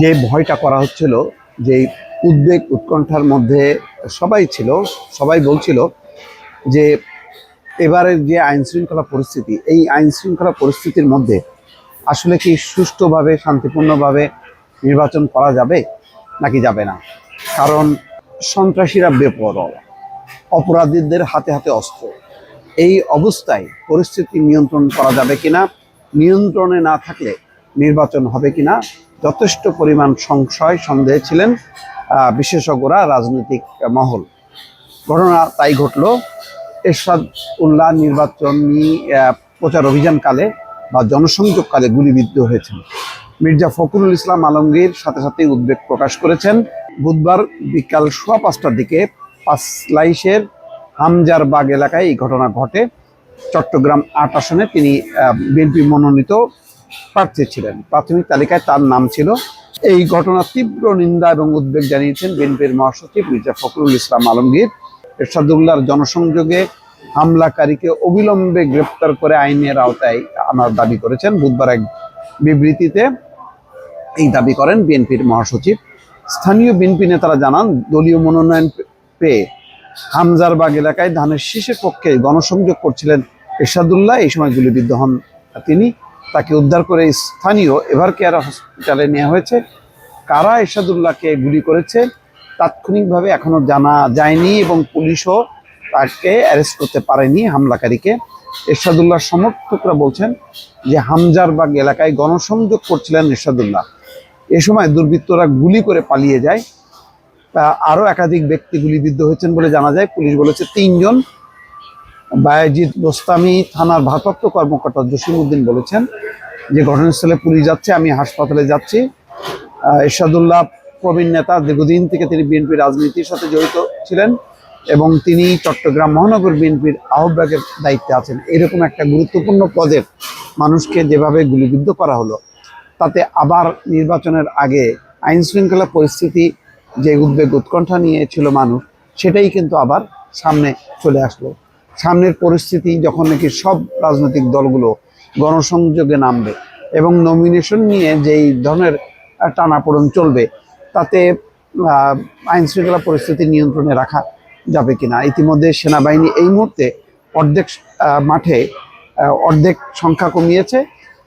যে ভয়টা করা হচ্ছিল, যে উদ্বেগ উৎকণ্ঠার মধ্যে সবাই ছিল, সবাই বলছিল যে এবারের যে আইন শৃঙ্খলা পরিস্থিতি, এই আইন শৃঙ্খলা পরিস্থিতির মধ্যে আসলে কি সুষ্ঠুভাবে, শান্তিপূর্ণভাবে নির্বাচন করা যাবে নাকি যাবে না? কারণ সন্ত্রাসীরা বেপরোয়া, অপরাধীদের হাতে হাতে অস্ত্র। এই অবস্থায় পরিস্থিতি নিয়ন্ত্রণ করা যাবে কিনা, নিয়ন্ত্রণে না থাকলে নির্বাচন হবে কিনা যথেষ্ট পরিমাণ সংশয়, সন্দেহে ছিলেন বিশেষজ্ঞরা, রাজনৈতিক মহল। ঘটনা তাই ঘটল, এরশাদ উল্লাহ নির্বাচনী প্রচার অভিযানকালে বা জনসংযোগকালে গুলিবিদ্ধ হয়েছেন। মির্জা ফখরুল ইসলাম আলমগীর সাথে সাথে উদ্বেগ প্রকাশ করেছেন। বুধবার বিকাল সোয়া পাঁচটার দিকে পাঁচলাইশের হামজার বাগ এলাকায় এই ঘটনা ঘটে। চট্টগ্রাম আট আসনে তিনি বিএনপি মনোনীত প্রার্থী ছিলেন। প্রাথমিক তালিকায় তার নাম ছিল। এই ঘটনার তীব্র নিন্দা এবং উদ্বেগ জানিয়েছেন বিএনপির মহাসচিব মির্জা ফখরুল ইসলাম আলমগীর। এরশাদুল্লাহর জনসংযোগে হামলাকারীকে অবিলম্বে গ্রেপ্তার করে আইনের আওতায় আনার দাবি করেছেন। বুধবার এক বিবৃতিতে এই দাবি করেন বিএনপির মহাসচিব। স্থানীয় বিএনপি নেতারা জানান, দলীয় মনোনয়ন পেয়ে হামজারবাগ এলাকায় ধানের শীষের পক্ষে গণসংযোগ করছিলেন এরশাদুল্লাহ। এই সময় গুলিবিদ্ধ হন তিনি। তাকে উদ্ধার করে স্থানীয় এভার কেয়ার হসপিটালে নেওয়া হয়েছে। কারা এরশাদুল্লাহকে গুলি করেছে তাৎক্ষণিকভাবে এখনও জানা যায়নি এবং পুলিশও তাকে অ্যারেস্ট করতে পারেনি হামলাকারীকে। এরশাদুল্লাহর সমর্থকরা বলছেন যে হামজারবাগ এলাকায় গণসংযোগ করছিলেন এরশাদুল্লাহ। এ সময় দুর্বৃত্তরা গুলি করে পালিয়ে যায়। আরও একাধিক ব্যক্তি গুলিবিদ্ধ হয়েছেন বলে জানা যায়। পুলিশ বলেছে তিনজন। বায়াজিৎ বোস্তামি থানার ভারপ্রাপ্ত কর্মকর্তা জসিম উদ্দিন বলেছেন যে ঘটনাস্থলে পুলিশ যাচ্ছে, আমি হাসপাতালে যাচ্ছি। এরশাদুল্লাহ প্রবীণ নেতা দীর্ঘদিন থেকে তিনি বিএনপি রাজনীতির সাথে জড়িত ছিলেন এবং তিনি চট্টগ্রাম মহানগর বিএনপির আহ্বায়কের দায়িত্বে আছেন। এরকম একটা গুরুত্বপূর্ণ পদের মানুষকে যেভাবে গুলিবিদ্ধ করা হলো, তাতে আবার নির্বাচনের আগে আইন শৃঙ্খলা পরিস্থিতি যে উদ্বেগ উৎকণ্ঠা নিয়ে ছিল মানুষ, সেটাই কিন্তু আবার সামনে চলে আসলো। সামনের পরিস্থিতি যখন নাকি সব রাজনৈতিক দলগুলো গণসংযোগে নামবে এবং নমিনেশন নিয়ে যেই ধরনের টানাপোড়েন চলবে তাতে আহ, আইন শৃঙ্খলা পরিস্থিতি নিয়ন্ত্রণে রাখা যাবে কিনা। ইতিমধ্যে সেনাবাহিনী এই মুহূর্তে অর্ধেক মাঠে অর্ধেক সংখ্যা কমিয়েছে।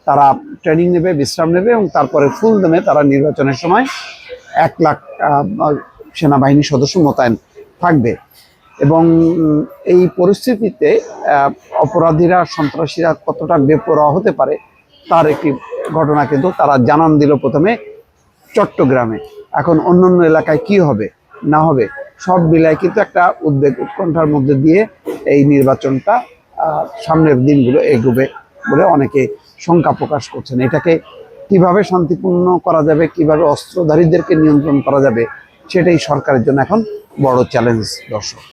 তারা ট্রেনিং নেবে বিশ্রাম নেবে এবং তারপরে ফুল দমে তারা নির্বাচনের সময় এক লাখ সেনাবাহিনী সদস্য মোতায়েন থাকবে। এবং এই পরিস্থিতিতে অপরাধীরা, সন্ত্রাসীরা কতটা বেপরোয়া হতে পারে, তার একটি ঘটনা কিন্তু তারা জানান দিল প্রথমে চট্টগ্রামে। এখন অন্যান্য এলাকায় কি হবে, না হবে, সব মিলায় কিন্তু একটা উদ্বেগ উৎকণ্ঠার মধ্যে দিয়ে এই নির্বাচনটা সামনের দিনগুলো এগোবে বলে অনেকে শঙ্কা প্রকাশ করছেন। এটাকে কীভাবে শান্তিপূর্ণ করা যাবে, কীভাবে অস্ত্রধারীদেরকে নিয়ন্ত্রণ করা যাবে, সেটাই সরকারের জন্য এখন বড় চ্যালেঞ্জ দর্শক।